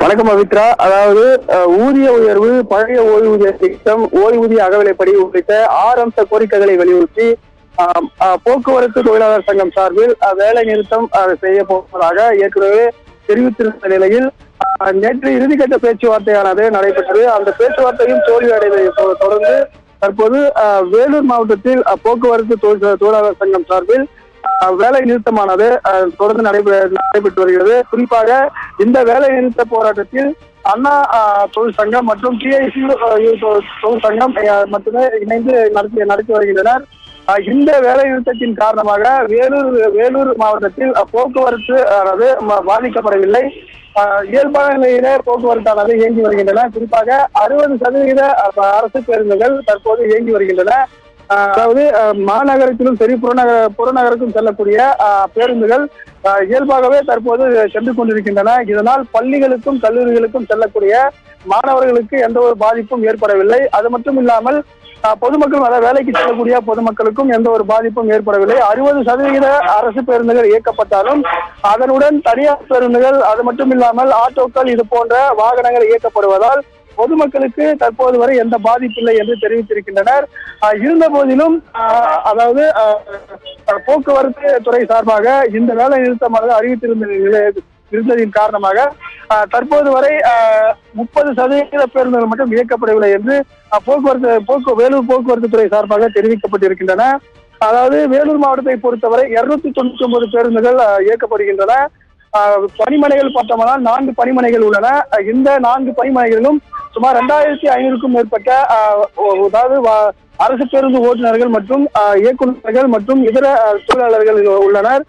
வணக்கம் பவித்ரா அதாவது ஊதிய உயர்வு பழைய ஓய்வூதிய திட்டம் ஓய்வூதிய அகவிலைப்படி உள்ளிட்ட ஆறு அம்ச கோரிக்கைகளை வலியுறுத்தி போக்குவரத்து தொழிலாளர் சங்கம் சார்பில் வேலை நிறுத்தம் செய்ய போவதாக ஏற்கனவே தெரிவித்திருந்த நிலையில் நேற்று இறுதிக்கட்ட பேச்சுவார்த்தையானது நடைபெற்றது. அந்த பேச்சுவார்த்தையும் தோல்வி தொடர்ந்து தற்போது வேலூர் மாவட்டத்தில் போக்குவரத்து தொழில் தொழிலாளர் சங்கம் சார்பில் வேலை நிறுத்தமானது தொடர்ந்து நடைபெ நடைபெற்று வருகிறது. குறிப்பாக இந்த வேலை நிறுத்த போராட்டத்தில் அண்ணா தொழிற்சங்கம் மற்றும் டிஐசி தொழிற்சங்கம் மட்டுமே இணைந்து நடத்தி நடத்தி வருகின்றனர். இந்த வேலை நிறுத்தத்தின் காரணமாக வேலூர் வேலூர் மாவட்டத்தில் போக்குவரத்து அதாவது பாதிக்கப்படவில்லை. இயல்பான நிலையிலே போக்குவரத்தானது இயங்கி வருகின்றன. குறிப்பாக அறுபது சதவீத அரசு பேருந்துகள் தற்போது இயங்கி வருகின்றன. அதாவது மாநகரத்திலும் சரி புறநகர புறநகருக்கும் செல்லக்கூடிய பேருந்துகள் இயல்பாகவே தற்போது சென்று கொண்டிருக்கின்றன. இதனால் பள்ளிகளுக்கும் கல்லூரிகளுக்கும் செல்லக்கூடிய மாணவர்களுக்கு எந்த ஒரு பாதிப்பும் ஏற்படவில்லை. அது மட்டும் இல்லாமல் பொதுமக்கள் அதாவது வேலைக்கு செல்லக்கூடிய பொதுமக்களுக்கும் எந்த ஒரு பாதிப்பும் ஏற்படவில்லை. அறுபது சதவீத அரசு பேருந்துகள் இயக்கப்பட்டாலும் அதனுடன் தனியார் பேருந்துகள் அது மட்டும் இல்லாமல் ஆட்டோக்கள் இது போன்ற வாகனங்கள் இயக்கப்படுவதால் பொதுமக்களுக்கு தற்போது வரை எந்த பாதிப்பில்லை என்று தெரிவித்திருக்கின்றனர். இருந்த போதிலும் அதாவது போக்குவரத்து துறை சார்பாக இந்த வேலை நிறுத்தமானது அறிவித்திருந்த நிலை- இருந்ததின் காரணமாக தற்போது வரை முப்பது சதவீத பேருந்துகள் மட்டும் இயக்கப்படவில்லை என்று போக்குவரத்து போக்கு வேலூர் போக்குவரத்து துறை சார்பாக தெரிவிக்கப்பட்டிருக்கின்றன. அதாவது வேலூர் மாவட்டத்தை பொறுத்தவரை இருநூத்தி தொண்ணூத்தி ஒன்பது பேருந்துகள் இயக்கப்படுகின்றன. பணிமனைகள் பார்த்தோம்னால் நான்கு பணிமனைகள் உள்ளன. இந்த நான்கு பணிமனைகளிலும் சுமார் ரெண்டாயிரத்தி ஐநூறுக்கும் மேற்பட்ட அதாவது அரசு பேருந்து ஓட்டுநர்கள் மற்றும் இயக்குநர்கள் மற்றும் இதர தொழிலாளர்கள் உள்ளனர்.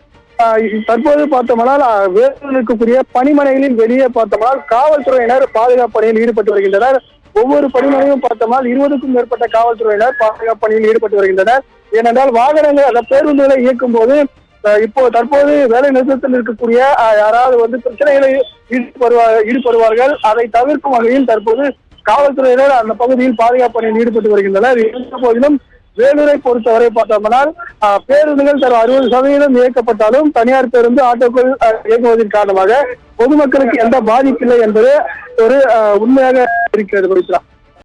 தற்போது பார்த்தோம்னால் அஹ், வேலூரில் இருக்கக்கூடிய பணிமனைகளின் வெளியே பார்த்தோம்னால் காவல்துறையினர் பாதுகாப்பு பணியில் ஈடுபட்டு வருகின்றனர். ஒவ்வொரு பணிமனையும் பார்த்தோம்னால் இருபதுக்கும் மேற்பட்ட காவல்துறையினர் பாதுகாப்பு பணியில் ஈடுபட்டு வருகின்றனர். ஏனென்றால் வாகனங்கள் அந்த பேருந்துகளை இயக்கும் போது இப்போ தற்போது வேலை நிறுத்தத்தில் இருக்கக்கூடிய யாராவது வந்து பிரச்சனைகளை ஈடுபடுவார்கள் ஈடுபடுவார்கள். அதை தவிர்க்கும் வகையில் தற்போது காவல்துறையினர் அந்த பகுதியில் பாதுகாப்பு பணியில் ஈடுபட்டு வருகின்றனர். இருந்த போதிலும் வேலூரை பொறுத்தவரை பார்த்தோம்னால் அஹ், பேருந்துகள் தரும் அறுபது சதவீதம் இயக்கப்பட்டாலும் தனியார் பேருந்து ஆட்டோக்கள் இயக்குவதன் இயங்குவதன் காரணமாக பொதுமக்களுக்கு எந்த பாதிப்பில்லை என்பது ஒரு அஹ், உண்மையாக இருக்கிறது பவித்ரா